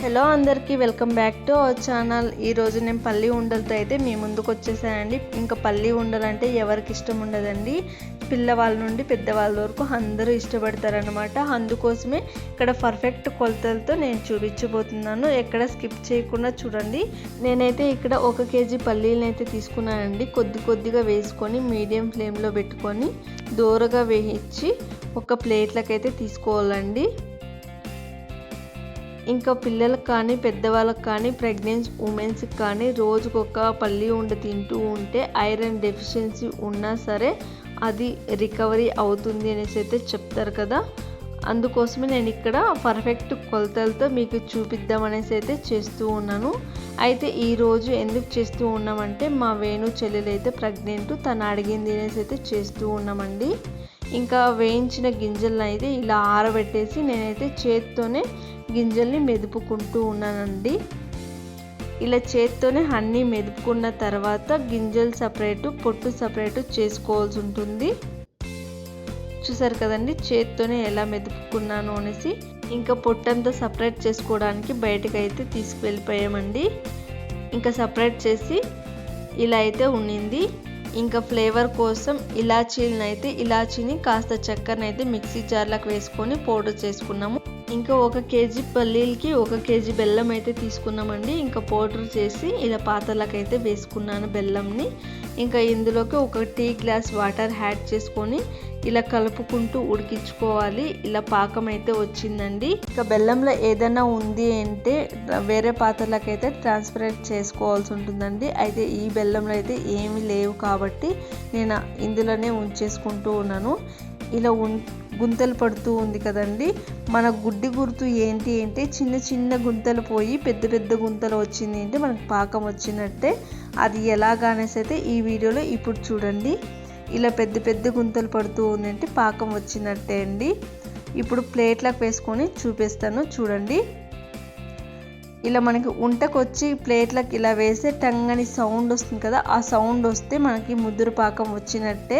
Hello అందరికీ welcome back to our channel. ఈరోజు నేను పల్లి ఉండలతో అయితే మీ ముందుకు వచ్చేసానండి. ఇంకా పల్లి ఉండలు అంటే ఎవరికి ఇష్టం ఉండదండి. పిల్లవాళ్ళ నుండి పెద్దవాళ్ళ వరకు అందరూ ఇష్టపడతారనమాట అందుకోసమే ఇక్కడ పర్ఫెక్ట్ కొలతలతో నేను చూపించబోతున్నాను. ఎక్కడ స్కిప్ చేయకుండా చూడండి. నేనైతే ఇక్కడ ఒక కేజీ పల్లీలను అయితే తీసుకున్నానండి. కొద్ది కొద్దిగా వేసుకొని మీడియం ఫ్లేమ్లో పెట్టుకొని దూరగా వేయించి ఒక ప్లేట్లకైతే తీసుకోవాలండి. ఇంకా పిల్లలకు కానీ పెద్దవాళ్ళకి కానీ ప్రెగ్నెన్సీ ఉమెన్స్కి కానీ రోజుకొక పల్లి ఉండ తింటూ ఉంటే ఐరన్ డెఫిషియన్సీ ఉన్నా సరే అది రికవరీ అవుతుంది అనేసి అయితే చెప్తారు కదా. అందుకోసమే నేను ఇక్కడ పర్ఫెక్ట్ కొలతలతో మీకు చూపిద్దామనేసి అయితే చేస్తూ ఉన్నాను. అయితే ఈరోజు ఎందుకు చేస్తూ ఉన్నామంటే మా వేణు చెల్లెలు అయితే ప్రెగ్నెంట్ తను అడిగింది అనేసి అయితే చేస్తూ ఉన్నామండి. ఇంకా వేయించిన గింజలను అయితే ఇలా ఆరబెట్టేసి నేనైతే చేత్తోనే గింజల్ని మెదుపుకుంటూ ఉన్నానండి. ఇలా చేత్తోనే అన్నీ మెదుపుకున్న తర్వాత గింజలు సపరేటు పొట్టు సపరేటు చేసుకోవాల్సి ఉంటుంది. చూసారు కదండి చేత్తోనే ఎలా మెదుపుకున్నాను అనేసి. ఇంకా పొట్టంతా సపరేట్ చేసుకోవడానికి బయటకు అయితే తీసుకువెళ్ళిపోయామండి. ఇంకా సపరేట్ చేసి ఇలా అయితే ఉండింది ఇంకా ఫ్లేవర్ కోసం ఇలాచీలను అయితే ఇలాచీని కాస్త చక్కెరనైతే మిక్సీ జార్లకు వేసుకొని పౌడర్ చేసుకున్నాము. ఇంకా ఒక కేజీ పల్లీలకి ఒక కేజీ బెల్లం అయితే తీసుకున్నామండి. ఇంకా పౌడర్ చేసి ఇలా పాతలకైతే వేసుకున్నాను బెల్లంని. ఇంకా ఇందులోకి ఒక టీ గ్లాస్ వాటర్ యాడ్ చేసుకొని ఇలా కలుపుకుంటూ ఉడికించుకోవాలి. ఇలా పాకం అయితే వచ్చిందండి. ఇంకా బెల్లంలో ఏదైనా ఉంది అంటే వేరే పాత్రలకైతే ట్రాన్స్పరెంట్ చేసుకోవాల్సి ఉంటుందండి. అయితే ఈ బెల్లంలో అయితే ఏమీ లేవు కాబట్టి నేను ఇందులోనే ఉంచేసుకుంటూ ఉన్నాను. ఇలా ఉం గుంతలు పడుతూ ఉంది కదండి. మన గుడ్డి గుర్తు ఏంటి అంటే చిన్న చిన్న గుంతలు పోయి పెద్ద పెద్ద గుంతలు వచ్చింది అంటే మనకు పాకం వచ్చినట్టే. అది ఎలాగనేసి అయితే ఈ వీడియోలో ఇప్పుడు చూడండి. ఇలా పెద్ద పెద్ద గుంతలు పడుతూ ఉందంటే పాకం వచ్చినట్టే అండి. ఇప్పుడు ప్లేట్లకు వేసుకొని చూపిస్తాను చూడండి. ఇలా మనకి ఉంటకొచ్చి ప్లేట్లకు ఇలా వేస్తే అని సౌండ్ వస్తుంది కదా ఆ సౌండ్ వస్తే మనకి ముద్దురు పాకం వచ్చినట్టే.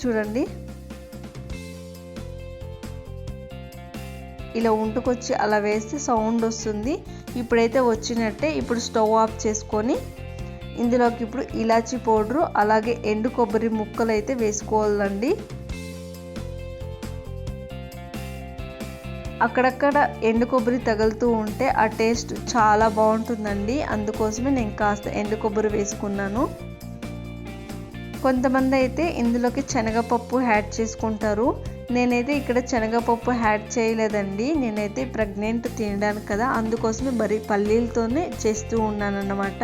చూడండి. ఇలా ఉంటుకొచ్చి అలా వేస్తే సౌండ్ వస్తుంది. ఇప్పుడైతే వచ్చినట్టే ఇప్పుడు స్టవ్ ఆఫ్ చేసుకొని ఇందులోకి ఇప్పుడు ఇలాచీ పౌడరు అలాగే ఎండు కొబ్బరి ముక్కలు అయితే వేసుకోవాలండి. అక్కడక్కడ ఎండు కొబ్బరి తగులుతూ ఉంటే ఆ టేస్ట్ చాలా బాగుంటుందండి. అందుకోసమే నేను కాస్త ఎండు కొబ్బరి వేసుకున్నాను. కొంతమంది అయితే ఇందులోకి శనగపప్పు యాడ్ చేసుకుంటారు. నేనైతే ఇక్కడ శనగపప్పు యాడ్ చేయలేదండి. నేనైతే ప్రెగ్నెంట్ తినడానికి కదా అందుకోసమే మరి పల్లీలతోనే చేస్తూ ఉన్నానన్నమాట.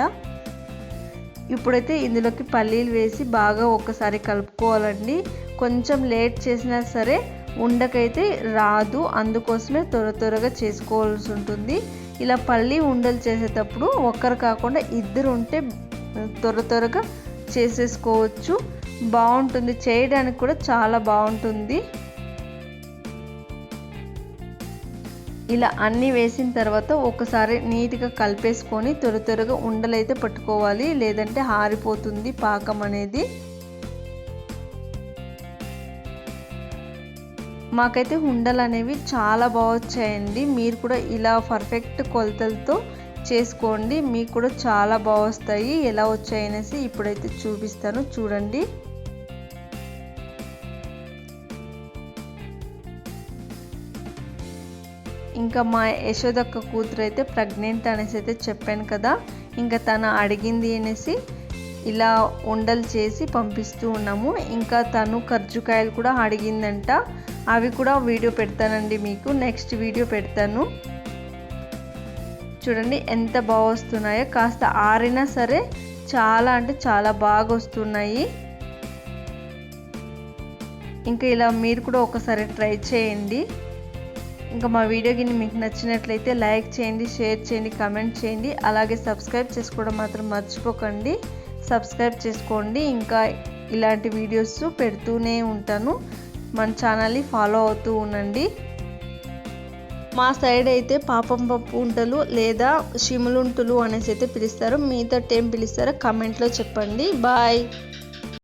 ఇప్పుడైతే ఇందులోకి పల్లీలు వేసి బాగా ఒక్కసారి కలుపుకోవాలండి. కొంచెం లేట్ చేసినా సరే ఉండకైతే రాదు అందుకోసమే త్వర త్వరగా చేసుకోవాల్సి ఉంటుంది. ఇలా పల్లి ఉండలు చేసేటప్పుడు ఒక్కరు కాకుండా ఇద్దరు ఉంటే త్వర త్వరగా చేసేసుకోవచ్చు. బాగుంటుంది. చేయడానికి కూడా చాలా బాగుంటుంది. ఇలా అన్నీ వేసిన తర్వాత ఒకసారి నీట్గా కలిపేసుకొని త్వర త్వరగా ఉండలైతే పట్టుకోవాలి. లేదంటే హారిపోతుంది పాకం అనేది. మాకైతే ఉండలు అనేవి చాలా బాగా వచ్చాయండి. మీరు కూడా ఇలా పర్ఫెక్ట్ కొలతలతో చేసుకోండి. మీకు కూడా చాలా బాగా వస్తాయి ఎలా వచ్చాయనేసి ఇప్పుడైతే చూపిస్తాను. చూడండి. ఇంకా మా యశోదక్క కూతురు అయితే ప్రెగ్నెంట్ అనేసి అయితే చెప్పాను కదా. ఇంకా తను అడిగింది అనేసి ఇలా ఉండలు చేసి పంపిస్తూ ఉన్నాము. ఇంకా తను కర్జుకాయలు కూడా అడిగిందంట. అవి కూడా వీడియో పెడతానండి మీకు. నెక్స్ట్ వీడియో పెడతాను. చూడండి ఎంత బాగా వస్తున్నాయో. కాస్త ఆరినా సరే చాలా అంటే చాలా బాగా వస్తున్నాయి. ఇంకా ఇలా మీరు కూడా ఒకసారి ట్రై చేయండి. ఇంకా మా వీడియో కింద మీకు నచ్చినట్లయితే లైక్ చేయండి షేర్ చేయండి కమెంట్ చేయండి. అలాగే సబ్స్క్రైబ్ చేసుకోవడం మాత్రం మర్చిపోకండి. సబ్స్క్రైబ్ చేసుకోండి. ఇంకా ఇలాంటి వీడియోస్ పెడుతూనే ఉంటాను. మన ఛానల్ని ఫాలో అవుతూ ఉండండి. మా సైడ్ అయితే పాపం పప్పు ఉంటలు లేదా షిములుంటులు అనేసి అయితే పిలుస్తారు. మీతో ఏం పిలుస్తారో? కమెంట్లో చెప్పండి. బాయ్